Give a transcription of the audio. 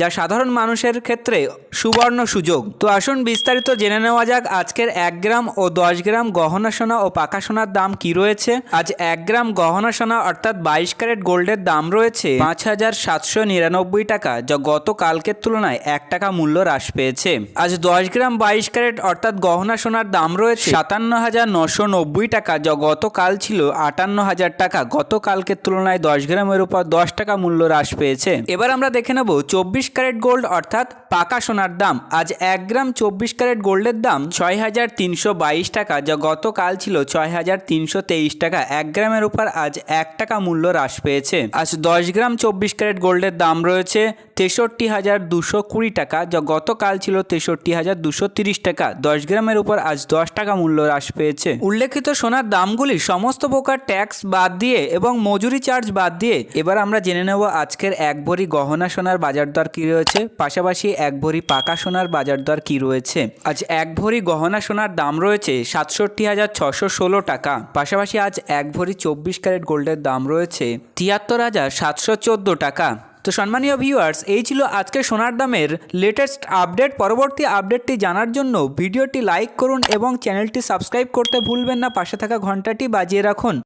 যা সাধারণ মানুষের ক্ষেত্রে সুবর্ণ সুযোগ। তো আসুন বিস্তারিত জেনে নেওয়া যাক আজকের এক গ্রাম ও দশ গ্রাম গহনা সোনা ও পাকা সোনার দাম কি রয়েছে। আজ এক গ্রাম গহনা সোনা অর্থাৎ বাইশ ক্যারেট গোল্ডের দাম রয়েছে পাঁচ হাজার সাতশো নিরানব্বই টাকা, যা গত কালকের তুলনায় এক টাকা মূল্য হ্রাস পেয়েছে। আজ দশ গ্রাম বাইশ ক্যারেট অর্থাৎ গহনা সোনার দাম রয়েছে সাতান্ন হাজার নশো নব্বই টাকা, যা গতকাল ছিল আটান্ন হাজার টাকা। গতকালকের তুলনায় দশ গ্রামের উপর দশ টাকা মূল্য হ্রাস পেয়েছে। এবার আমরা দেখে নেব চব্বিশ ক্যারেট গোল্ড অর্থাৎ পাকা সোনার দাম। আজ এক গ্রাম চব্বিশ ক্যারেট গোল্ডের দাম ছয় হাজার তিনশো বাইশ টাকা, যা গতকাল ছিল ছয় হাজার তিনশো তেইশ টাকা। এক গ্রামের উপর আজ এক টাকা মূল্য হ্রাস পেয়েছে। আজ দশ গ্রাম চব্বিশ ক্যারেট গোল্ডের দাম রয়েছে তেষট্টি হাজার দুশো কুড়ি টাকা, যা গতকাল ছিল তেষট্টি হাজার দুশো তিরিশ টাকা। দশ গ্রামের উপর আজ দশ টাকা মূল্য হ্রাস পেয়েছে। উল্লেখিত সোনার দামগুলি সমস্ত প্রকার ট্যাক্স বাদ দিয়ে এবং মজুরি চার্জ বাদ দিয়ে এবার আমরা জেনে নেব আজকের এক ভরি গহনা সোনার বাজার দর কি রয়েছে। পাশাপাশি এক ভরি পাকা সোনার বাজার দর কি রয়েছে। আজ এক ভরি গহনা সোনার দাম রয়েছে সাতষট্টি হাজার ছশো ষোলো টাকা। পাশাপাশি আজ এক ভরি চব্বিশ ক্যারেট গোল্ডের দাম রয়েছে তিয়াত্তর হাজার সাতশো চোদ্দ টাকা। তো সম্মানীয় ভিউয়ার্স এই ছিল আজকে সোনার দামের লেটেস্ট আপডেট পরবর্তী আপডেটটি জানার জন্য ভিডিওটি লাইক করুন এবং চ্যানেলটি সাবস্ক্রাইব করতে ভুলবেন না। পাশে থাকা ঘন্টাটি বাজিয়ে রাখুন।